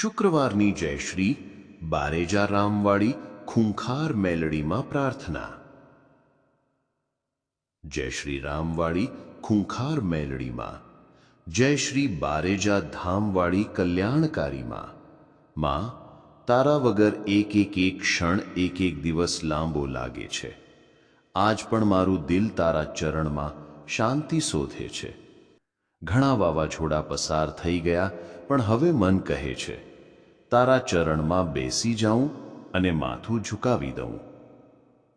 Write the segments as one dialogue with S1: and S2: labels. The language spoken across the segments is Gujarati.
S1: શુક્રવારની જયશ્રી, બારેજા રામવાળી ખૂંખાર મેલડીમાં પ્રાર્થના. જય શ્રી રામવાળી ખૂંખાર મેલડીમાં. જય શ્રી બારેજા ધામવાળી કલ્યાણકારીમાં. માં, તારા વગર એક એક એક ક્ષણ એક એક દિવસ લાંબો લાગે છે. આજ પણ મારું દિલ તારા ચરણમાં શાંતિ શોધે છે. ઘણા વાવાઝોડા પસાર થઈ ગયા, પણ હવે મન કહે છે તારા ચરણમાં બેસી જાઉં અને માથું ઝુકાવી દઉં.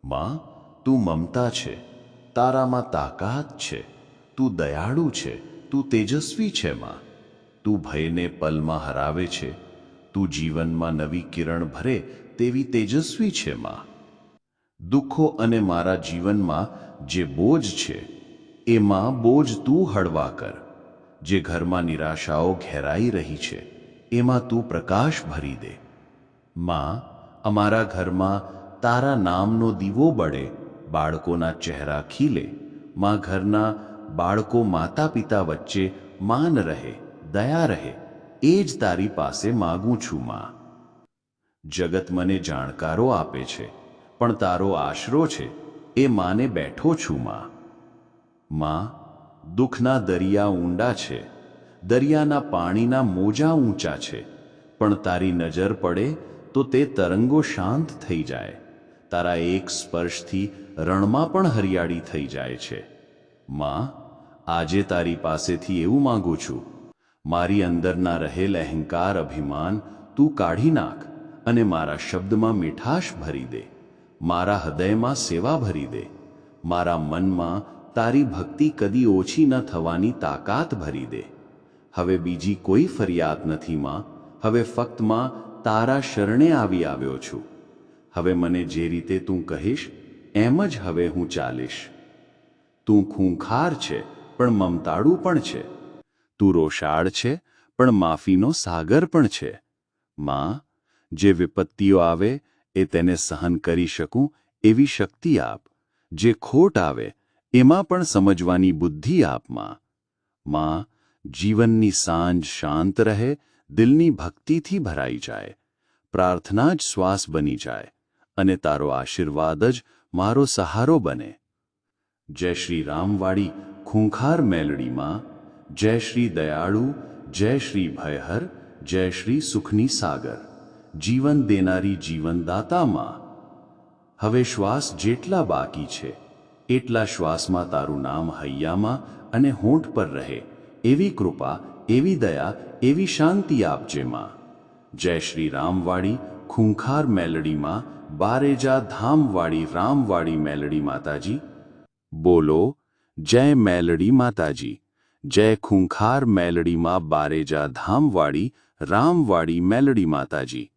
S1: માં, તું મમતા છે, તારામાં તાકાત છે, તું દયાળુ છે, તું તેજસ્વી છે, માં. તું ભયને પલમાં હરાવે છે, તું જીવનમાં નવી કિરણ ભરે તેવી તેજસ્વી છે, માં. દુઃખો અને મારા જીવનમાં જે બોજ છે એમાં બોજ તું હળવા કર, જે ઘરમાં નિરાશાઓ ઘેરાઈ રહી છે. એમાં તું પ્રકાશ ભરી દે. માં, અમારા ઘરમાં તારા નામનો દીવો બળે, બાળકોના ચહેરા ખીલે. માં ઘરના બાળકો માતા પિતા વચ્ચે માન રહે, દયા રહે, એ જ તારી પાસે માગું છું, માં. જગત મને જાણકારો આપે છે, પણ તારો આશરો છે, એ માને બેઠો છું, માં. માં, દુઃખના દરિયા ઊંડા છે દરિયાના પાણીના મોજા ઊંચા છે. પણ તારી નજર પડે તો તે તરંગો શાંત થઈ જાય. તારા એક સ્પર્શથી રણમાં પણ હરિયાળી થઈ જાય છે. માં, આજે તારી પાસેથી એવું માંગુ છું. મારી અંદરના રહેલ અહંકાર અભિમાન તું કાઢી નાખ અને મારા શબ્દમાં મીઠાશ ભરી દે. મારા હૃદયમાં સેવા ભરી દે. મારા મનમાં તારી ભક્તિ કદી ઓછી ન થવાની તાકાત ભરી દે. હવે બીજી કોઈ ફરિયાદ નથી માં. હવે ફક્તમાં તારા શરણે આવી આવ્યો છું. હવે મને જે રીતે તું કહીશ, એમ જ હવે હું ચાલીશ. તું ખૂંખાર છે, પણ મમતાળું પણ છે. તું રોષાળ છે, પણ માફીનો સાગર પણ છે. માં, જે વિપત્તિઓ આવે, એ તેને સહન કરી શકું એવી શક્તિ આપ. જે ખોટ આવે, એમાં પણ સમજવાની બુદ્ધિ આપમાં. માં જીવનની સાંજ શાંત રહે, દિલની ભક્તિથી ભરાઈ જાય. પ્રાર્થના જ શ્વાસ બની જાય અને તારો આશીર્વાદ જ મારો સહારો બને. જય શ્રી રામવાળી ખૂંખાર મેલડીમાં, જય શ્રી દયાળુ, જય શ્રી ભયહર, જય શ્રી સુખની સાગર. જીવન દેનારી જીવનદાતામાં, હવે શ્વાસ જેટલા બાકી છે, એટલા શ્વાસમાં તારું નામ હૈયામાં અને હોંઠ પર રહે. એવી કૃપા, એવી દયા, એવી શાંતિ આપજે માં જય શ્રી રામવાળી ખૂંખાર મેલડીમાં, બારેજા ધામવાળી રામવાળી મેલડી માતાજી. બોલો, જય મેલડી માતાજી. જય ખૂંખાર મેલડીમાં બારેજા ધામવાળી રામવાળી મેલડી માતાજી.